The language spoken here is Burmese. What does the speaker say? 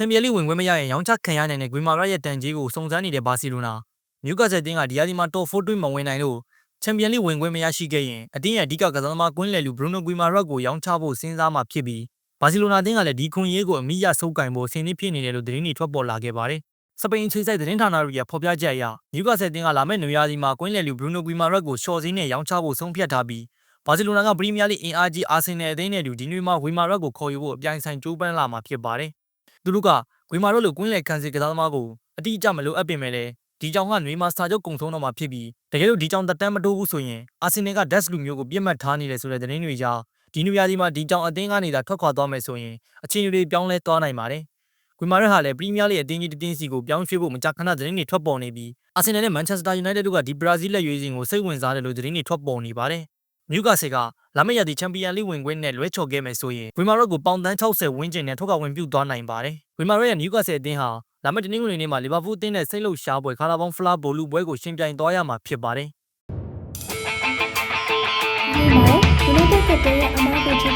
ချန်ပီယံလိဝင်ခွင့်မရရင်ရောင်းချခံရနိုင်တဲ့ဂွေမာရရဲ့တန်ကြီးကိုစုံစမ်းနေတဲ့ဘာစီလိုနာနျူကာဆယ်တင်းကဒီယာဒီမှာတော့4တွင်းမဝင်နိုင်လို့ချန်ပီယံလိဝင်ခွင့်မရရှိခဲ့ရင်အတင်းရဲ့အဓိကကစားသမားကွင်းလယ်လူဘရူနိုဂွေမာရက်ကိုရောင်းချဖို့စဉ်းစားမှဖြစ်ပြီးဘာစီလိုနာတင်းကလည်းဒီခွန်ရေးကိုအမိရဆုပ်ကင်ဖို့ဆင်နစ်ဖြစ်နေတယ်လို့သတင်းတွေထွက်ပေါ်လာခဲ့ပါတယ်စပိန်ခြေစိုက်သတင်းဌာနတွေကဖော်ပြချက်အရနျူကာဆယ်တင်းကလာမယ့်နွေရာသီမှာကွင်းလယ်လူဘရူနိုဂွေမာရက်ကိုရှော့စင်းနဲ့ရောင်းချဖို့ဆုံးဖြတ်ထားပြီးဘာစီလိုနာကပရီးမီးယားလိအင်အားကြီးအာဆင်နယ်အသင်းနဲ့အတူဒီနေ့မှဝီမာရက်ကိုခေါ်ယူဖို့အပြိုင်ဆိုင်ကြိုးပမ်းလာမှာဖြစ်ပါတယ်။ သူတို့ကဝီမာရက်လိုကွင်းလယ်ခံစီကစားသမားကိုအတိအကျမလိုအပ်ပင်မဲ့လေဒီကြောင်ကနွေမှာစာချုပ်ကုံဆုံးတော့မှာဖြစ်ပြီးတကယ်လို့ဒီကြောင်တက်တန်းမတိုးဘူးဆိုရင်အာဆင်နယ်ကဒက်စ်လူမျိုးကိုပြစ်မှတ်ထားနေတယ်ဆိုတဲ့သတင်းတွေကြောင့်ဒီနွေရာသီမှာဒီကြောင်အသင်းကနေသာထွက်ခွာသွားမယ်ဆိုရင်အခြေအနေတွေပြောင်းလဲသွားနိုင်ပါတယ်။ကွီမာရက်ဟာလည်းပရီးမီးယားလိအသင်းကြီးတစ်တင်းစီကိုပြောင်းရွှေ့ဖို့မကြာခဏသတင်းတွေထွက်ပေါ်နေပြီးအာဆင်နယ်နဲ့မန်ချက်စတာယူနိုက်တက်တို့ကဒီဘရာဇီးလက်ရွေးစင်ကိုစိတ်ဝင်စားတယ်လို့သတင်းတွေထွက်ပေါ်နေပါတယ်။ နျူကာဆယ်ကလာမယ့်ရာသီချန်ပီယံလိဝင်ခွင့်နဲ့လွဲချော်ခဲ့မယ်ဆိုရင်ဝီမာရော့ကိုပေါင်တန်း60ဝန်းကျင်နဲ့ထုတ်ကဝင်ပြုတ်သွားနိုင်ပါတယ်။ဝီမာရော့ရဲ့နျူကာဆယ်အသင်းဟာလာမယ့်တနင်္ဂနွေနေ့မှာလီဗာပူးအသင်းနဲ့စိတ်လှုပ်ရှားပွဲခါလာဘောင်းဖလားဘိုလူပွဲကိုရှင်ပြိုင်သွားရမှာဖြစ်ပါတယ်။ဒီမှာယူနိုက်တက်ကရဲ့အမားကိုချ